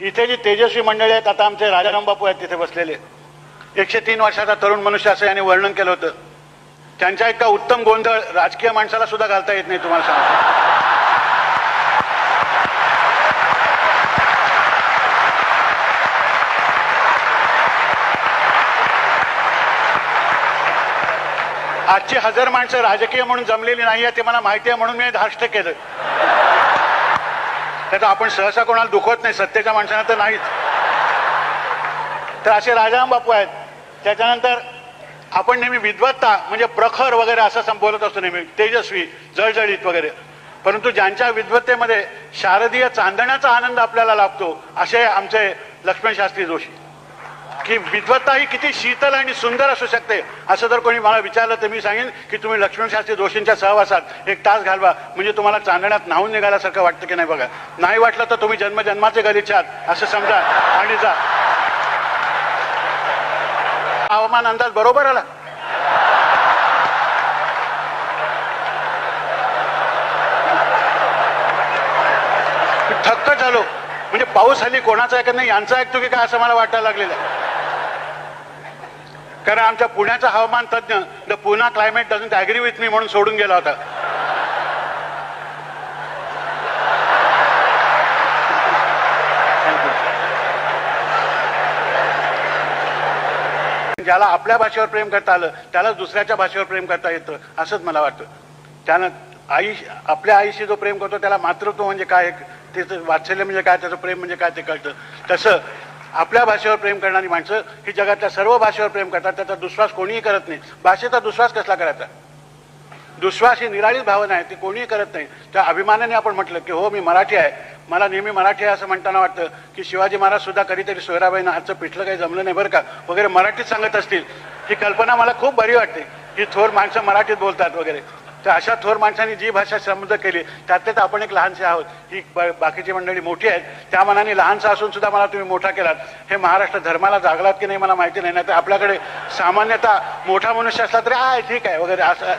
इथे जी तेजस्वी मंडळी आहेत आता आमचे राजाराम बापू आहेत तिथे बसलेले. एकशे तीन वर्षाचा तरुण मनुष्य असं यांनी वर्णन केलं होतं. त्यांच्या इतका उत्तम गोंधळ राजकीय माणसाला सुद्धा घालता येत नाही तुम्हाला सांगतो. आजची हजार माणसं राजकीय म्हणून जमलेली नाही आहे ते मला माहिती आहे म्हणून मी धाष्ट केलं. त्याचा आपण सहसा कोणाला दुखवत नाही. सत्तेच्या माणसांना तर नाहीच. तर असे राजाराम बापू आहेत. त्याच्यानंतर आपण नेहमी विद्वत्ता म्हणजे प्रखर वगैरे असं संबोलत असतो नेहमी. तेजस्वी जळजळीत वगैरे. परंतु ज्यांच्या विद्वत्तेमध्ये शारदीय चांदण्याचा आनंद आपल्याला लाभतो असे आमचे लक्ष्मण शास्त्री जोशी. की विद्वत्ता ही किती शीतल आणि सुंदर असू शकते? असं जर कोणी मला विचारलं तर मी सांगेन की तुम्ही लक्ष्मणशास्त्री जोशींच्या सहवासात एक तास घालवा. म्हणजे तुम्हाला चांदण्यात नाहून निघाल्यासारखं वाटतं की नाही बघा. नाही वाटलं तर तुम्ही जन्मजन्माचे गलिच्छ आहात. असं समजा. आणि जा. हवामान अंदाज बरोबर आला. थक्क झालो. म्हणजे पाऊस हल्ली कोणाचा ऐकत नाही यांचा ऐकतो की काय असं मला वाटायला लागलेलं आहे. कारण आमच्या पुण्याचा हवामान तज्ज्ञ the Poona climate doesn't agree with me म्हणून सोडून गेला होता. ज्याला आपल्या भाषेवर प्रेम करता आलं त्याला दुसऱ्याच्या भाषेवर प्रेम करता येतं असंच मला वाटतं. त्यानं आई आपल्या आईशी जो प्रेम करतो त्याला मातृत्व म्हणजे काय? त्याचं वात्सल्य म्हणजे काय? त्याचं प्रेम म्हणजे काय? ते कळतं. तसं आपल्या भाषेवर प्रेम करणारी माणसं ही जगातल्या सर्व भाषेवर प्रेम करतात. त्याचा दुश्वास कोणीही करत नाही. भाषेचा दुश्वास कसला करायचा? दुश्वास ही निराळीच भावना आहे ती कोणीही करत नाही. त्या अभिमानाने आपण म्हटलं की हो मी मराठी आहे. मला नेहमी मराठी आहे असं म्हणताना वाटतं की शिवाजी महाराज सुद्धा कधीतरी सोयराबाईंना हातचं पिठलं काही जमलं नाही बरं का? वगैरे मराठीत सांगत असतील. ही कल्पना मला खूप बरी वाटते. ही थोर माणसं मराठीत बोलतात वगैरे. तर अशा थोर माणसांनी जी भाषा समृद्ध केली त्यातलेच आपण एक लहानसे आहोत. ही ब- बाकीची मंडळी मोठी आहेत. त्या मनाने लहानसा असून सुद्धा मला तुम्ही मोठा केलात. हे महाराष्ट्र धर्माला जागलात की नाही मला माहिती नाही. नाही तर आपल्याकडे सामान्यतः मोठा मनुष्य असला तरी आहे ठीक आहे वगैरे असं.